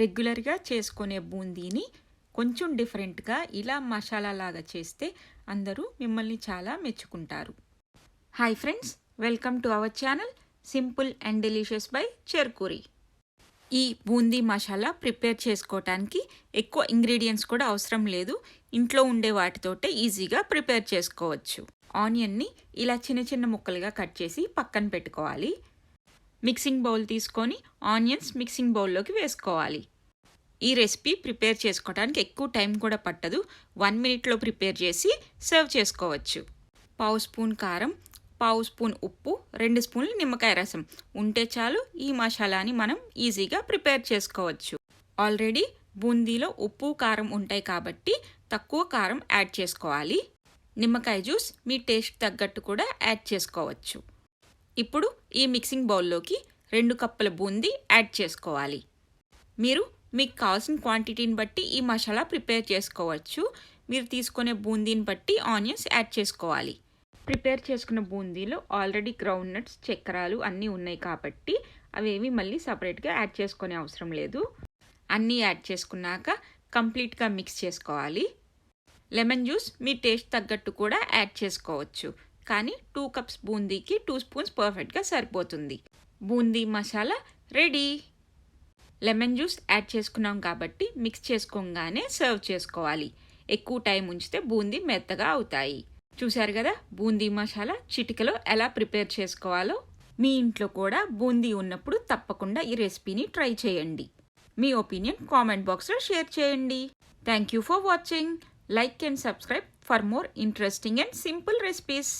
రెగ్యులర్గా చేసుకునే బూందీని కొంచెం డిఫరెంట్గా ఇలా మసాలా లాగా చేస్తే అందరూ మిమ్మల్ని చాలా మెచ్చుకుంటారు. Hi friends welcome to our channel simple and delicious by Cherkuri. ఈ బూందీ మసాలా ప్రిపేర్ చేసుకోవటానికి ఎక్కువ ఇంగ్రీడియంట్స్ కూడా అవసరం లేదు. ఇంట్లో ఉండే వాటితోటే ఈజీగా ప్రిపేర్ చేసుకోవచ్చు. ఆనియన్ని ఇలా చిన్న చిన్న ముక్కలుగా కట్ చేసి పక్కన పెట్టుకోవాలి. మిక్సింగ్ బౌల్ తీసుకొని ఆనియన్స్ మిక్సింగ్ బౌల్లోకి వేసుకోవాలి. ఈ రెసిపీ ప్రిపేర్ చేసుకోవడానికి ఎక్కువ టైం కూడా పట్టదు. వన్ మినిట్లో ప్రిపేర్ చేసి సర్వ్ చేసుకోవచ్చు. పావు స్పూన్ కారం పావు స్పూన్ ఉప్పు రెండు స్పూన్లు నిమ్మకాయ రసం. ఉంటే చాలు ఈ మసాలాని మనం ఈజీగా ప్రిపేర్ చేసుకోవచ్చు. ఆల్రెడీ బూందీలో ఉప్పు కారం ఉంటాయి కాబట్టి తక్కువ కారం యాడ్ చేసుకోవాలి. నిమ్మకాయ జ్యూస్ మీ టేస్ట్ తగ్గట్టు కూడా యాడ్ చేసుకోవచ్చు. ఇప్పుడు ఈ మిక్సింగ్ బౌల్లోకి రెండు కప్పుల బూందీ యాడ్ చేసుకోవాలి. మీరు మీకు కావాల్సిన క్వాంటిటీని బట్టి ఈ మసాలా ప్రిపేర్ చేసుకోవచ్చు. మీరు తీసుకునే బూందీని బట్టి ఆనియన్స్ యాడ్ చేసుకోవాలి. ప్రిపేర్ చేసుకున్న బూందీలో ఆల్రెడీ గ్రౌండ్ నట్స్ చక్రాలు అన్నీ ఉన్నాయి కాబట్టి అవేవి మళ్ళీ సపరేట్గా యాడ్ చేసుకునే అవసరం లేదు. అన్నీ యాడ్ చేసుకున్నాక కంప్లీట్గా మిక్స్ చేసుకోవాలి. లెమన్ జ్యూస్ మీ టేస్ట్ తగ్గట్టు కూడా యాడ్ చేసుకోవచ్చు. కానీ టూ కప్స్ బూందీకి టూ స్పూన్స్ పర్ఫెక్ట్గా సరిపోతుంది. Boondi masala ready. Lemon juice add చేసుకున్నాం కాబట్టి మిక్స్ చేసుకోగానే సర్వ్ చేసుకోవాలి. ఎక్కువ టైం ఉంచితే బూందీ మెత్తగా అవుతాయి. చూశారు కదా బూందీ మసాలా చిటికలో ఎలా ప్రిపేర్ చేసుకోవాలో? మీ ఇంట్లో కూడా బూందీ ఉన్నప్పుడు తప్పకుండా ఈ రెసిపీని ట్రై చేయండి. మీ ఒపీనియన్ కామెంట్ బాక్స్లో షేర్ చేయండి. Thank you for watching. Like and subscribe for more interesting and simple recipes